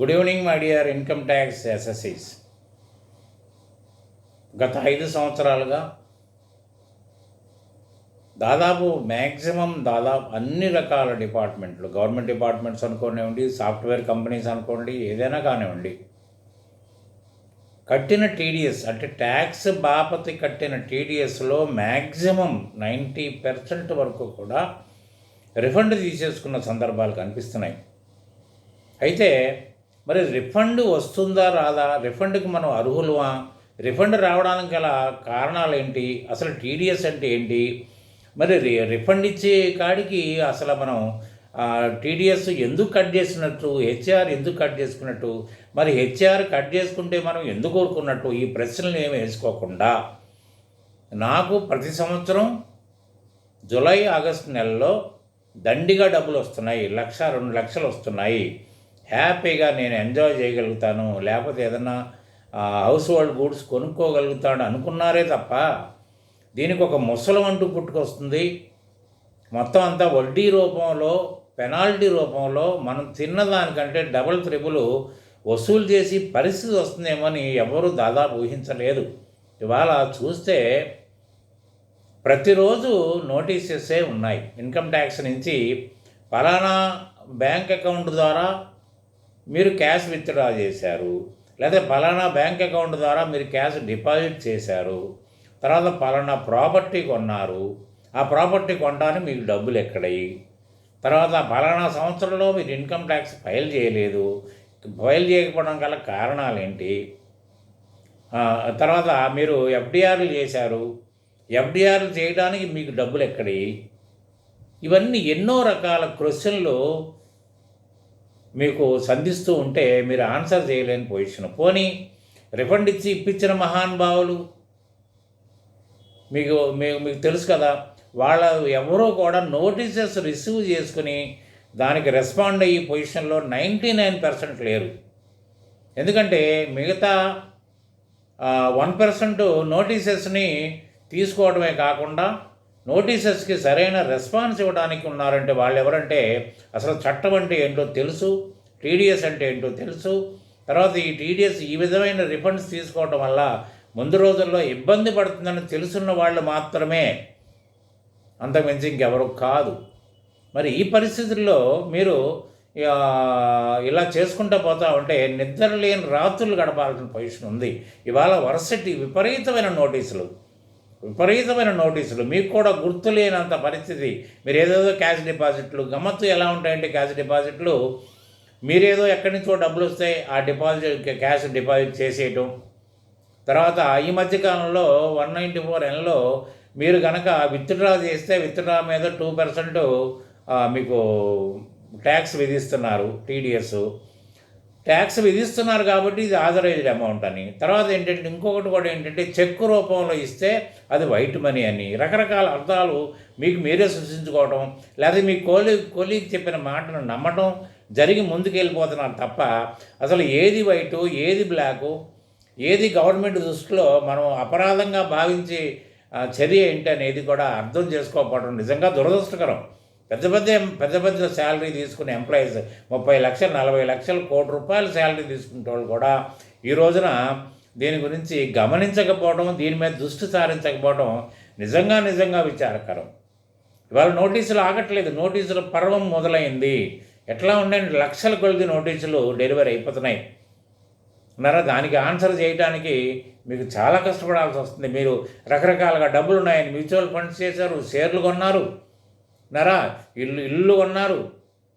Good evening my dear income tax assessees గత ఐదు సంవత్సరాలుగా దాదాపు మ్యాక్సిమం దాదాపు అన్ని రకాల డిపార్ట్మెంట్లు గవర్నమెంట్ డిపార్ట్మెంట్స్ అనుకోనివ్వండి సాఫ్ట్వేర్ కంపెనీస్ అనుకోండి ఏదైనా కానివ్వండి. కట్టిన టీడీఎస్ అంటే ట్యాక్స్ బాపతి కట్టిన టీడీఎస్లో మ్యాక్సిమం నైంటీ పర్సెంట్ వరకు కూడా రిఫండ్ తీసేసుకున్న సందర్భాలు కనిపిస్తున్నాయి. అయితే మరి రిఫండ్ వస్తుందా రాదా? రిఫండ్కి మనం అర్హులమా? రిఫండ్ రావడానికి గల కారణాలు ఏంటి అసలు టీడీఎస్ అంటే ఏంటి? మరి రి రిఫండ్ ఇచ్చే కాడికి అసలు మనం టీడీఎస్ ఎందుకు కట్ చేసినట్టు? హెచ్ఆర్ ఎందుకు కట్ చేసుకున్నట్టు? మరి హెచ్ఆర్ కట్ చేసుకుంటే మనం ఎందుకు కోరుకున్నట్టు? ఈ ప్రశ్నలు ఏమి వేసుకోకుండా? నాకు ప్రతి సంవత్సరం జూలై ఆగస్టు నెలలో దండిగా డబ్బులు వస్తున్నాయి. లక్ష రెండు లక్షలు వస్తున్నాయి. హ్యాపీగా నేను ఎంజాయ్ చేయగలుగుతాను. లేకపోతే ఏదన్నా హౌస్ హోల్డ్ గూడ్స్ కొనుక్కోగలుగుతాడు అనుకున్నారే తప్ప దీనికి ఒక ముసలం అంటూ పుట్టుకొస్తుంది. మొత్తం అంతా వడ్డీ రూపంలో పెనాల్టీ రూపంలో మనం తిన్నదానికంటే డబుల్ త్రిబుల్ వసూలు చేసి పరిస్థితి వస్తుందేమని ఎవరూ దాదాపు ఊహించలేదు. ఇవాళ చూస్తే ప్రతిరోజు నోటీసెసే ఉన్నాయి. ఇన్కమ్ ట్యాక్స్ నుంచి ఫలానా బ్యాంక్ అకౌంట్ ద్వారా మీరు క్యాష్ విత్డ్రా చేశారు లేదా పలానా బ్యాంక్ అకౌంట్ ద్వారా మీరు క్యాష్ డిపాజిట్ చేశారు తర్వాత పలానా ప్రాపర్టీ కొన్నారు ఆ ప్రాపర్టీ కొనడానికి మీకు డబ్బులు ఎక్కడయి? తర్వాత పలానా సంవత్సరంలో మీరు ఇన్కమ్ ట్యాక్స్ ఫైల్ చేయలేదు ఫైల్ చేయకపోవడం గల కారణాలు ఏంటి? తర్వాత మీరు ఎఫ్డిఆర్లు చేశారు ఎఫ్డిఆర్లు చేయడానికి మీకు డబ్బులు ఎక్కడి ఇవన్నీ ఎన్నో రకాల క్వశ్చన్లు మీకు సంధిస్తూ ఉంటే మీరు ఆన్సర్ చేయలేని పొజిషన్. పోనీ రిఫండ్ ఇచ్చి ఇప్పించిన మహానుభావులు మీకు మీకు మీకు తెలుసు కదా వాళ్ళ ఎవరో కూడా నోటీసెస్ రిసీవ్ చేసుకుని దానికి రెస్పాండ్ అయ్యే పొజిషన్లో నైంటీ నైన్ పర్సెంట్ లేరు. ఎందుకంటే మిగతా వన్ పర్సెంట్ నోటీసెస్ని తీసుకోవడమే కాకుండా నోటీసెస్కి సరైన రెస్పాన్స్ ఇవ్వడానికి ఉన్నారంటే వాళ్ళు ఎవరంటే అసలు చట్టం అంటే ఏంటో తెలుసు టీడీఎస్ అంటే ఏంటో తెలుసు. తర్వాత ఈ టీడీఎస్ ఈ విధమైన రిఫండ్స్ తీసుకోవడం వల్ల ముందు రోజుల్లో ఇబ్బంది పడుతుందని తెలుసున్న వాళ్ళు మాత్రమే. అంతకుమించి ఇంకెవరు కాదు. మరి ఈ పరిస్థితుల్లో మీరు ఇలా చేసుకుంటూ పోతా ఉంటే నిద్ర లేని రాత్రులు గడపాల్సిన పొజిషన్ ఉంది. ఇవాళ వరుసటి విపరీతమైన నోటీసులు. విపరీతమైన నోటీసులు. మీకు కూడా గుర్తులేనంత పరిస్థితి. మీరు ఏదేదో క్యాష్ డిపాజిట్లు గమ్మత్తు ఎలా ఉంటాయంటే క్యాష్ డిపాజిట్లు? మీరేదో ఎక్కడి నుంచో డబ్బులు వస్తాయి ఆ డిపాజిట్ క్యాష్ డిపాజిట్ చేసేయటం. తర్వాత ఈ మధ్యకాలంలో వన్ నైంటీ ఫోర్ ఎన్లో మీరు కనుక విత్డ్రా చేస్తే విత్డ్రా మీద టూ పర్సెంట్ మీకు ట్యాక్స్ విధిస్తున్నారు టీడీఎస్. ట్యాక్స్ విధిస్తున్నారు కాబట్టి ఇది ఆథరైజ్డ్ అమౌంట్ అని. తర్వాత ఏంటంటే ఇంకొకటి కూడా ఏంటంటే చెక్ రూపంలో ఇస్తే అది వైట్ మనీ అని. రకరకాల అర్థాలు మీకు మీరే సృష్టించుకోవడం లేదా మీ కోలి కొలీగ్ చెప్పిన మాటను నమ్మటం జరిగి ముందుకెళ్ళిపోతున్నారు తప్ప అసలు ఏది వైటు ఏది బ్లాకు ఏది గవర్నమెంట్ దృష్టిలో మనం అపరాధంగా భావించి చర్య ఏంటి అనేది కూడా అర్థం చేసుకోకపోవడం నిజంగా దురదృష్టకరం. పెద్ద పెద్ద పెద్ద పెద్ద శాలరీ తీసుకునే ఎంప్లాయీస్ ముప్పై లక్షలు నలభై లక్షలు కోటి రూపాయల శాలరీ తీసుకునే వాళ్ళు కూడా ఈ రోజున దీని గురించి గమనించకపోవడం దీని మీద దృష్టి సారించకపోవడం నిజంగా నిజంగా విచారకరం. ఇవాళ నోటీసులు ఆగట్లేదు. నోటీసుల పర్వం మొదలైంది. ఎట్లా ఉండండి? లక్షల కొలిది నోటీసులు డెలివరీ అయిపోతున్నాయి. అన్నారా దానికి ఆన్సర్ చేయడానికి మీకు చాలా కష్టపడాల్సి వస్తుంది. మీరు రకరకాలుగా డబ్బులు ఉన్నాయని మ్యూచువల్ ఫండ్స్ చేశారు షేర్లు కొన్నారు. నరా ఇల్లు ఇల్లు కొన్నారు.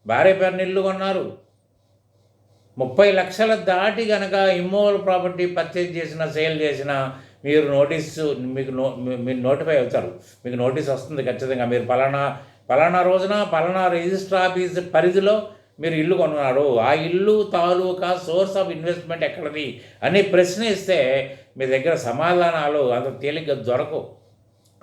భార్య పేరుని ఇల్లు కొన్నారు. ముప్పై లక్షల దాటి కనుక ఇమ్మోవల్ ప్రాపర్టీ పర్చేజ్ చేసిన సేల్ చేసిన మీరు నోటీసు మీకు నో మీరు నోటిఫై అవుతారు. మీకు నోటీస్ వస్తుంది ఖచ్చితంగా. మీరు పలానా పలానా రోజున పలానా రిజిస్టర్ ఆఫీస్ పరిధిలో మీరు ఇల్లు కొన్నారు. ఆ ఇల్లు తాలూకా సోర్స్ ఆఫ్ ఇన్వెస్ట్మెంట్ ఎక్కడది అనే ప్రశ్న ఇస్తే మీ దగ్గర సమాధానాలు అంత తేలిగ్గా దొరకవు.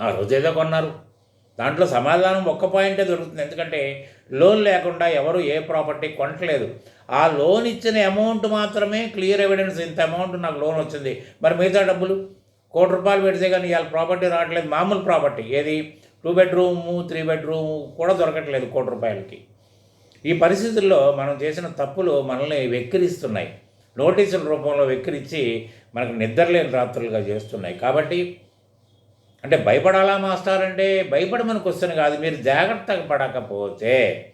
ఆ రోజు ఏదో కొన్నారు. దాంట్లో సమాధానం ఒక్క పాయింటే దొరుకుతుంది. ఎందుకంటే లోన్ లేకుండా ఎవరు ఏ ప్రాపర్టీ కొనట్లేదు. ఆ లోన్ ఇచ్చిన అమౌంట్ మాత్రమే క్లియర్ ఎవిడెన్స్ ఇంత అమౌంట్ నాకు లోన్ వచ్చింది. మరి మిగతా డబ్బులు? కోటి రూపాయలు పెడితే కానీ ఇవాళ ప్రాపర్టీ రావట్లేదు. మామూలు ప్రాపర్టీ ఏది? టూ బెడ్రూము త్రీ బెడ్రూము కూడా దొరకట్లేదు కోటి రూపాయలకి. ఈ పరిస్థితుల్లో మనం చేసిన తప్పులు మనల్ని వెక్కిరిస్తున్నాయి. నోటీసుల రూపంలో వెక్కిరించి మనకు నిద్రలేని రాత్రులుగా చేస్తున్నాయి. కాబట్టి అంటే భయపడాలా మాస్టర్ అంటే భయపడమని క్వశ్చన్ కాదు. మీరు జాగ్రత్తగా పడకపోతే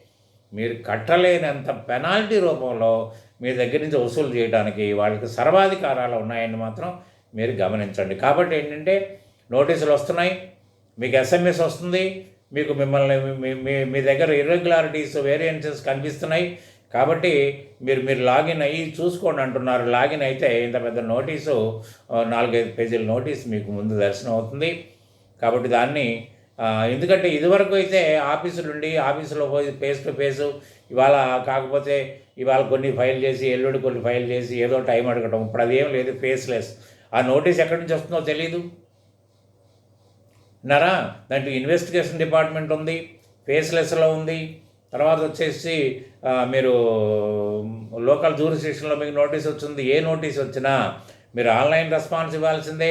మీరు కట్టలేనంత పెనాల్టీ రూపంలో మీ దగ్గర నుంచి వసూలు చేయడానికి వాళ్ళకి సర్వాధికారాలు ఉన్నాయని మాత్రం మీరు గమనించండి. కాబట్టి ఏంటంటే నోటీసులు వస్తున్నాయి మీకు ఎస్ఎంఎస్ వస్తుంది మీకు మిమ్మల్ని మీ- మీ మీ దగ్గర ఇర్రెగ్యులారిటీస్ వేరియన్సెస్ కనిపిస్తున్నాయి. కాబట్టి మీరు మీరు లాగిన్ అయ్యి చూసుకోండి అంటున్నారు. లాగిన్ అయితే ఇంత పెద్ద నోటీసు నాలుగైదు పేజీల నోటీస్ మీకు ముందు దర్శనం అవుతుంది. కాబట్టి దాన్ని ఎందుకంటే ఇదివరకు అయితే ఆఫీసులు ఉండి ఆఫీసులో పోయి ఫేస్ టు ఫేస్ ఇవాళ కాకపోతే ఇవాళ కొన్ని ఫైల్ చేసి ఎల్లుండి కొన్ని ఫైల్ చేసి ఏదో టైం అడగటం. ఇప్పుడు అదేం లేదు ఫేస్లెస్ ఆ నోటీస్ ఎక్కడి నుంచి వస్తుందో తెలియదు నరా దాంట్లో ఇన్వెస్టిగేషన్ డిపార్ట్మెంట్ ఉంది ఫేస్లెస్లో ఉంది. తర్వాత వచ్చేసి మీరు లోకల్ జూరిస్టిక్షన్లో మీకు నోటీస్ వచ్చింది. ఏ నోటీస్ వచ్చినా మీరు ఆన్లైన్ రెస్పాన్స్ ఇవ్వాల్సిందే.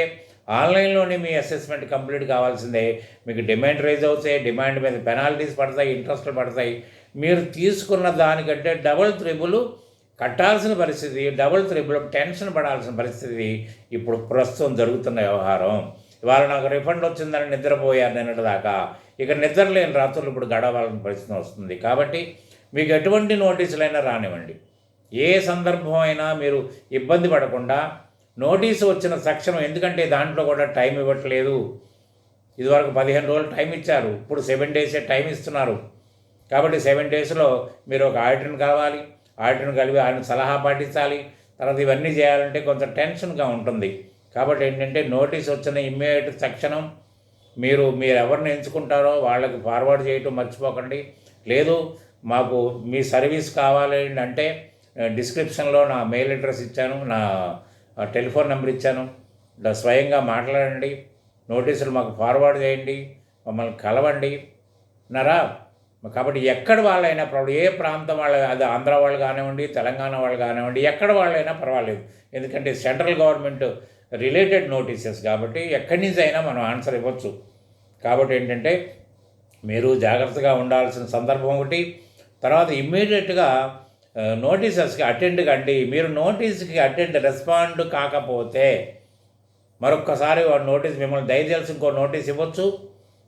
ఆన్లైన్లోనే మీ అసెస్మెంట్ కంప్లీట్ కావాల్సిందే. మీకు డిమాండ్ రైజ్ అవుతాయి డిమాండ్ మీద పెనాల్టీస్ పడతాయి ఇంట్రెస్ట్లు పడతాయి. మీరు తీసుకున్న దానికంటే డబుల్ త్రిబుల్ కట్టాల్సిన పరిస్థితి డబుల్ త్రిబుల్ టెన్షన్ పడాల్సిన పరిస్థితి ఇప్పుడు ప్రస్తుతం జరుగుతున్న వ్యవహారం. ఇవాళ నాకు రిఫండ్ వచ్చిందని నిద్రపోయారు నిన్నటి దాకా ఇక నిద్ర లేని రాత్రులు ఇప్పుడు గడవాలని పరిస్థితి వస్తుంది. కాబట్టి మీకు ఎటువంటి నోటీసులైనా రానివ్వండి. ఏ సందర్భం అయినా మీరు ఇబ్బంది పడకుండా నోటీసు వచ్చిన తక్షణం ఎందుకంటే దాంట్లో కూడా టైం ఇవ్వట్లేదు. ఇదివరకు పదిహేను రోజులు టైం ఇచ్చారు. ఇప్పుడు సెవెన్ డేసే టైం ఇస్తున్నారు. కాబట్టి సెవెన్ డేస్లో మీరు ఒక ఆడిటర్ని కలవాలి ఆడిటర్ని కలిపి ఆయన సలహా పాటించాలి. తర్వాత ఇవన్నీ చేయాలంటే కొంత టెన్షన్గా ఉంటుంది. కాబట్టి ఏంటంటే నోటీస్ వచ్చిన ఇమ్మీడియట్ తక్షణం మీరు మీరు ఎవరిని ఎంచుకుంటారో వాళ్ళకి ఫార్వర్డ్ చేయటం మర్చిపోకండి. లేదు మాకు మీ సర్వీస్ కావాలి అంటే డిస్క్రిప్షన్లో నా మెయిల్ అడ్రస్ ఇచ్చాను. నా టెలిఫోన్ నెంబర్ ఇచ్చాను. ఇలా స్వయంగా మాట్లాడండి. నోటీసులు మాకు ఫార్వర్డ్ చేయండి. మమ్మల్ని కలవండి. నరా కాబట్టి ఎక్కడ వాళ్ళైనా పర్వాలేదు. ఏ ప్రాంతం వాళ్ళ అది ఆంధ్ర వాళ్ళు కానివ్వండి తెలంగాణ వాళ్ళు కానివ్వండి ఎక్కడ వాళ్ళైనా పర్వాలేదు. ఎందుకంటే సెంట్రల్ గవర్నమెంట్ రిలేటెడ్ నోటీసెస్ కాబట్టి ఎక్కడి నుంచి అయినా మనం ఆన్సర్ ఇవ్వచ్చు. కాబట్టి ఏంటంటే మీరు జాగ్రత్తగా ఉండాల్సిన సందర్భం ఒకటి. తర్వాత ఇమ్మీడియట్గా నోటీసెస్కి అటెండ్ కండి. మీరు నోటీస్కి అటెండ్ రెస్పాండ్ కాకపోతే మరొక్కసారి వాడు నోటీస్ మిమ్మల్ని దయచేసి ఇంకో నోటీస్ ఇవ్వచ్చు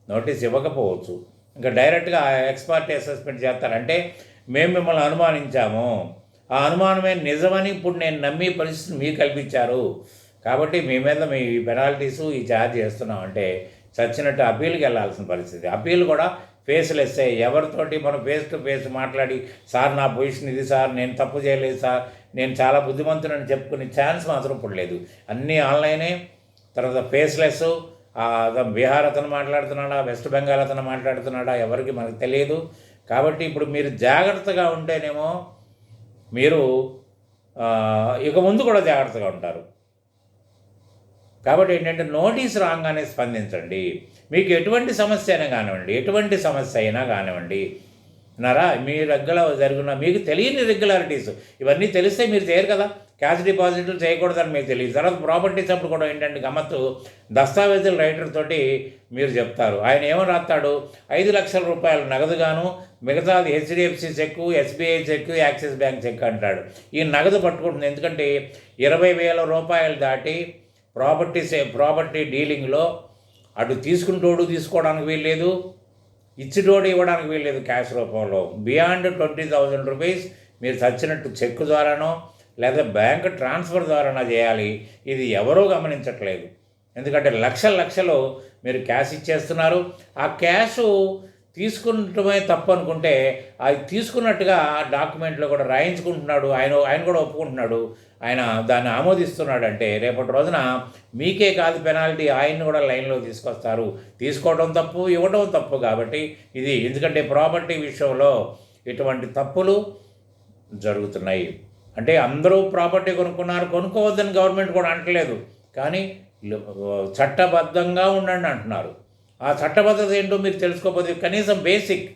నోటీస్ ఇవ్వకపోవచ్చు. ఇంకా డైరెక్ట్గా ఎక్స్పర్ట్ అసెస్మెంట్ చేస్తారంటే మేము మిమ్మల్ని అనుమానించాము. ఆ అనుమానమే నిజమని ఇప్పుడు నేను నమ్మి పరిస్థితిని మీరు కల్పించారు. కాబట్టి మీ మీద మీ పెనాల్టీసు ఈ ఛార్జ్ చేస్తున్నాం అంటే చచ్చినట్టు అప్పీల్కి వెళ్ళాల్సిన పరిస్థితి. అప్పీల్ కూడా ఫేస్లెస్ ఎవరితోటి మనం ఫేస్ టు ఫేస్ మాట్లాడి సార్ నా పొజిషన్ ఇది సార్ నేను తప్పు చేయలేదు సార్ నేను చాలా బుద్ధిమంతునని చెప్పుకునే ఛాన్స్ మాత్రం ఇప్పుడు లేదు. అన్నీ ఆన్లైనే తర్వాత ఫేస్లెస్ బీహార్ అతను మాట్లాడుతున్నాడా వెస్ట్ బెంగాల్ అతను మాట్లాడుతున్నాడా ఎవరికి మనకు తెలియదు. కాబట్టి ఇప్పుడు మీరు జాగ్రత్తగా ఉంటేనేమో మీరు ఇక ముందు కూడా జాగ్రత్తగా ఉంటారు. కాబట్టి ఏంటంటే నోటీస్ రాగానే స్పందించండి. మీకు ఎటువంటి సమస్య అయినా కానివ్వండి ఎటువంటి సమస్య అయినా కానివ్వండి నరా మీ దగ్గర జరిగిన మీకు తెలియని రెగ్యులారిటీస్ ఇవన్నీ తెలిస్తే మీరు చేయరు కదా. క్యాష్ డిపాజిట్లు చేయకూడదని మీకు తెలియదు. తర్వాత ప్రాపర్టీస్ అప్పుడు కూడా ఏంటంటే గమ్మత్తు దస్తావేజుల రైటర్ తోటి మీరు చెప్తారు. ఆయన ఏమని రాస్తాడు? ఐదు లక్షల రూపాయలు నగదుగాను మిగతాది HDFC cheque SBI cheque Axis bank cheque అంటాడు. ఈ నగదు పట్టుకుంటుంది. ఎందుకంటే ఇరవై వేల రూపాయలు దాటి ప్రాపర్టీ ప్రాపర్టీ డీలింగ్లో అటు తీసుకుంటోడు తీసుకోవడానికి వీల్లేదు ఇచ్చిటోడు ఇవ్వడానికి వీల్లేదు క్యాష్ రూపంలో. బియాండ్ ట్వంటీ థౌజండ్ రూపీస్ మీరు చచ్చినట్టు చెక్ ద్వారానో లేదా బ్యాంక్ ట్రాన్స్ఫర్ ద్వారానో చేయాలి. ఇది ఎవరూ గమనించట్లేదు. ఎందుకంటే లక్షల లక్షలు మీరు క్యాష్ ఇచ్చేస్తున్నారు. ఆ క్యాష్ తీసుకుంటమే తప్పు అనుకుంటే అది తీసుకున్నట్టుగా డాక్యుమెంట్లో కూడా రాయించుకుంటున్నాడు. ఆయన ఆయన కూడా ఒప్పుకుంటున్నాడు. ఆయన దాన్ని ఆమోదిస్తున్నాడు అంటే రేపటి రోజున మీకే కాదు పెనాల్టీ ఆయన్ని కూడా లైన్లో తీసుకొస్తారు. తీసుకోవడం తప్పు ఇవ్వడం తప్పు కాబట్టి ఇది ఎందుకంటే ప్రాపర్టీ విషయంలో ఇటువంటి తప్పులు జరుగుతున్నాయి. అంటే అందరూ ప్రాపర్టీ కొనుక్కున్నారు కొనుక్కోవద్దని గవర్నమెంట్ కూడా అంటలేదు. కానీ చట్టబద్ధంగా ఉండండి అంటున్నారు. ఆ చట్టబద్ధత ఏంటో మీరు తెలుసుకోకపోతే కనీసం బేసిక్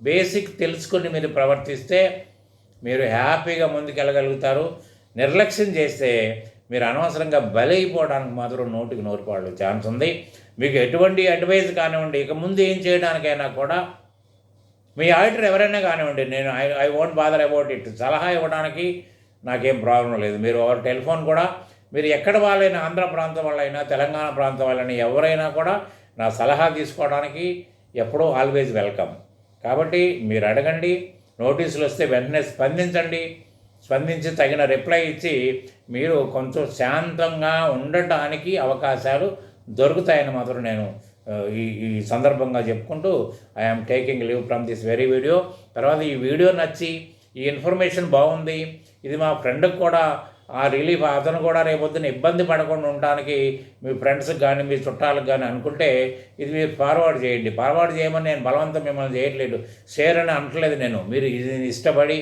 బేసిక్ తెలుసుకొని మీరు ప్రవర్తిస్తే మీరు హ్యాపీగా ముందుకెళ్ళగలుగుతారు. నిర్లక్ష్యం చేస్తే మీరు అనవసరంగా బలైపోవడానికి మాత్రం నోటికి నోరుపాడు ఛాన్స్ ఉంది. మీకు ఎటువంటి అడ్వైజ్ కానివ్వండి ఇక ముందు ఏం చేయడానికైనా కూడా మీ ఆడిటర్ ఎవరైనా కానివ్వండి నేను I I won't bother about it సలహా ఇవ్వడానికి నాకేం ప్రాబ్లం లేదు. మీరు ఎవరు టెలిఫోన్ కూడా మీరు ఎక్కడ వాళ్ళైనా ఆంధ్ర ప్రాంతం వాళ్ళైనా తెలంగాణ ప్రాంతం వాళ్ళైనా ఎవరైనా కూడా నా సలహా తీసుకోవడానికి ఎప్పుడూ ఆల్వేజ్ వెల్కమ్ కాబట్టి మీరు అడగండి నోటీసులు వస్తే వెంటనే స్పందించండి. స్పందించి తగిన రిప్లై ఇచ్చి మీరు కొంచెం శాంతంగా ఉండటానికి అవకాశాలు దొరుకుతాయని మాత్రం నేను ఈ ఈ సందర్భంగా చెప్పుకుంటూ I'm taking leave from this very video తర్వాత ఈ వీడియో నచ్చి ఈ ఇన్ఫర్మేషన్ బాగుంది ఇది మా ఫ్రెండ్కి కూడా ఆ రిలీఫ్ అతను కూడా రేపొద్దున ఇబ్బంది పడకుండా ఉండడానికి మీ ఫ్రెండ్స్కి కానీ మీ చుట్టాలకు కానీ అనుకుంటే ఇది మీరు ఫార్వర్డ్ చేయండి. ఫార్వర్డ్ చేయమని నేను బలవంతం మిమ్మల్ని చేయట్లేదు. షేర్ అని అనట్లేదు నేను. మీరు ఇది ఇష్టపడి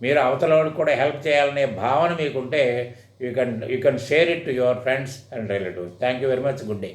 మీరు అవతల కూడా హెల్ప్ చేయాలనే భావన మీకుంటే you can you can share it to your friends and relatives. Thank you very much. Good day.